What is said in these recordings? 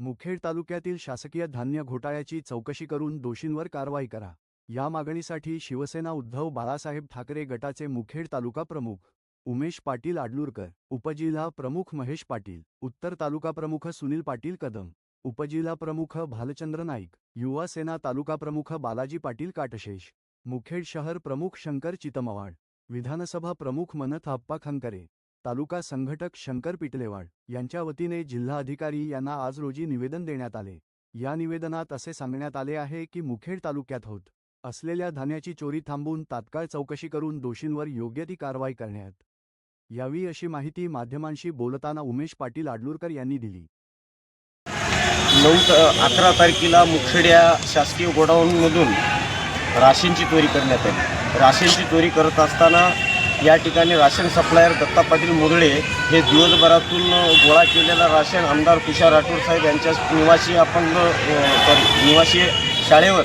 मुखेड तालुक्यातील शासकीय धान्य घोटाळ्याची चौकशी करून दोषींवर कारवाई करा. या मागणीसाठी शिवसेना उद्धव बाळासाहेब ठाकरे गटाचे मुखेड तालुका प्रमुख उमेश पाटील आडलूरकर उपजिल्हा प्रमुख महेश पाटील उत्तर तालुका प्रमुख सुनील पाटील कदम उपजिल्हा प्रमुख भालचंद्र नाईक युवा सेना तालुका प्रमुख बालाजी पाटील काटशेष मुखेड शहर प्रमुख शंकर चितमवाड विधानसभा प्रमुख मनथ आप्पा खंकरे तालुका संघटक शंकर पिटलेवाड यांच्या वतीने जिल्हाधिकारी यांना आज रोजी निवेदन देण्यात आले. या निवेदनात असे सांगण्यात आले आहे की मुखेड तालुक्यात होत असलेल्या धान्याची चोरी थांबवून तात्काळ चौकशी करून दोषींवर योग्य ती कारवाई करण्यात यावी अशी माहिती माध्यमांशी बोलताना उमेश पाटील आडलूरकर यांनी दिली. नऊ अकरा तारखेला मुखेड्या शासकीय गोडाऊनमधून राशींची चोरी करण्यात आली. राशींची चोरी करत असताना या ठिकाणी राशन सप्लायर दत्ता पाटील मुरळे हे दिवसभरातून गोळा केलेला राशन आमदार तुषार राठोड साहेब यांच्या निवासी आपण सॉरी निवासी शाळेवर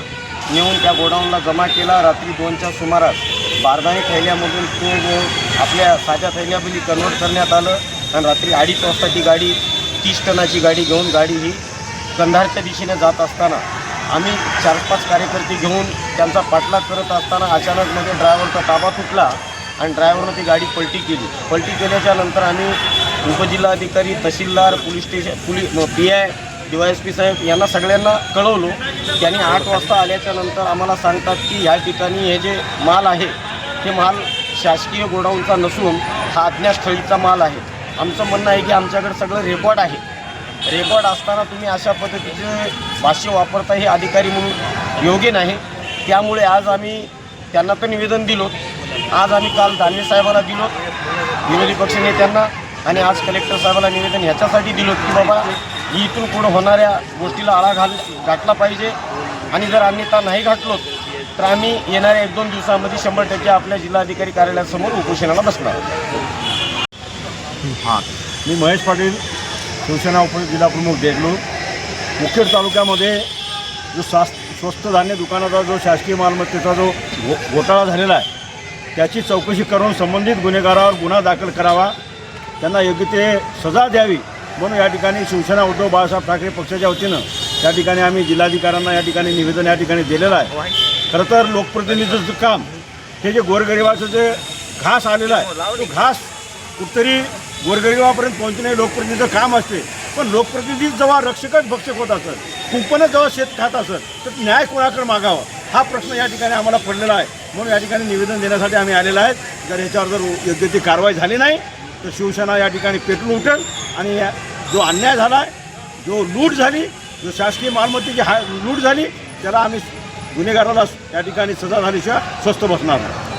नेऊन त्या गोडाऊनला जमा केला. रात्री दोनच्या सुमारास बारदाणी थैल्यामधून तो आपल्या साध्या थैल्यामध्ये कन्वर्ट करण्यात आलं आणि रात्री अडीच वाजता ती गाडी तीस टनाची गाडी घेऊन गाडी ही कंधारच्या दिशेने जात असताना आम्ही चार पाच कार्यकर्ते घेऊन त्यांचा पाठलाग करत असताना अचानकमध्ये ड्रायव्हरचा ताबा तुटला. आणि ड्रायव्हरनं ती गाडी पलटी केली. पलटी केल्याच्यानंतर आम्ही उपजिल्हाधिकारी तहसीलदार police station police P I D Y S P साहेब यांना सगळ्यांना कळवलो. त्यांनी आठ वाजता आल्याच्यानंतर आम्हाला सांगतात की ह्या ठिकाणी हे जे माल आहे ते माल शासकीय गोडाऊनचा नसून हा अज्ञातस्थळीचा माल आहे. आमचं म्हणणं आहे की आमच्याकडे सगळं रेकॉर्ड आहे. रेकॉर्ड असताना तुम्ही अशा पद्धतीचे भाष्य वापरता हे अधिकारी म्हणून योग्य नाही. त्यामुळे आज आम्ही त्यांना तर निवेदन दिलो. आज आम्ही काल दानवे साहेबाला दिलो विरोधी पक्ष नेत्यांना आणि आज कलेक्टर साहेबांना निवेदन ह्याच्यासाठी दिलो की बाबा इथून पुढं होणाऱ्या गोष्टीला आळा घाल घातला पाहिजे. आणि जर अन्यथा नाही घातलो तर आम्ही येणाऱ्या एक दोन दिवसामध्ये शंभर टक्के आपल्या जिल्हाधिकारी कार्यालयासमोर उपोषणाला बसणार हां मी महेश पाटील शिवसेना उप जिल्हाप्रमुख देगलूर. मुखेड तालुक्यामध्ये जो स्वास स्वस्त धान्य दुकानाचा जो शासकीय मालमत्तेचा जो घो घोटाळा झालेला आहे त्याची चौकशी करून संबंधित गुन्हेगारावर गुन्हा दाखल करावा. त्यांना योग्य ते सजा द्यावी म्हणून या ठिकाणी शिवसेना उद्धव बाळासाहेब ठाकरे पक्षाच्या वतीनं त्या ठिकाणी आम्ही जिल्हाधिकाऱ्यांना या ठिकाणी निवेदन या ठिकाणी दिलेलं आहे. खरं तर लोकप्रतिनिधीचं काम हे जे गोरगरिबाचं जे घास आलेलं आहे तो घास कुठतरी गोरगरिबापर्यंत पोहोचणे लोकप्रतिनिधीचं काम असते. पण लोकप्रतिनिधी जेव्हा रक्षकच भक्षक होत असत कुंपणच जेव्हा शेत खात असत तर न्याय कोणाकडे मागावा? हा प्रश्न या ठिकाणी आम्हाला पडलेला आहे. म्हणून या ठिकाणी निवेदन देण्यासाठी आम्ही आलेलो आहेत. जर याच्यावर जर योग्य ती कारवाई झाली नाही तर शिवसेना या ठिकाणी पेटून उठेल आणि या- जो अन्याय झाला आहे जो लूट झाली जो शासकीय मालमत्तेची हा लूट झाली त्याला आम्ही गुन्हेगाराला या ठिकाणी सजा झाल्याशिवाय स्वस्त बसणार नाही.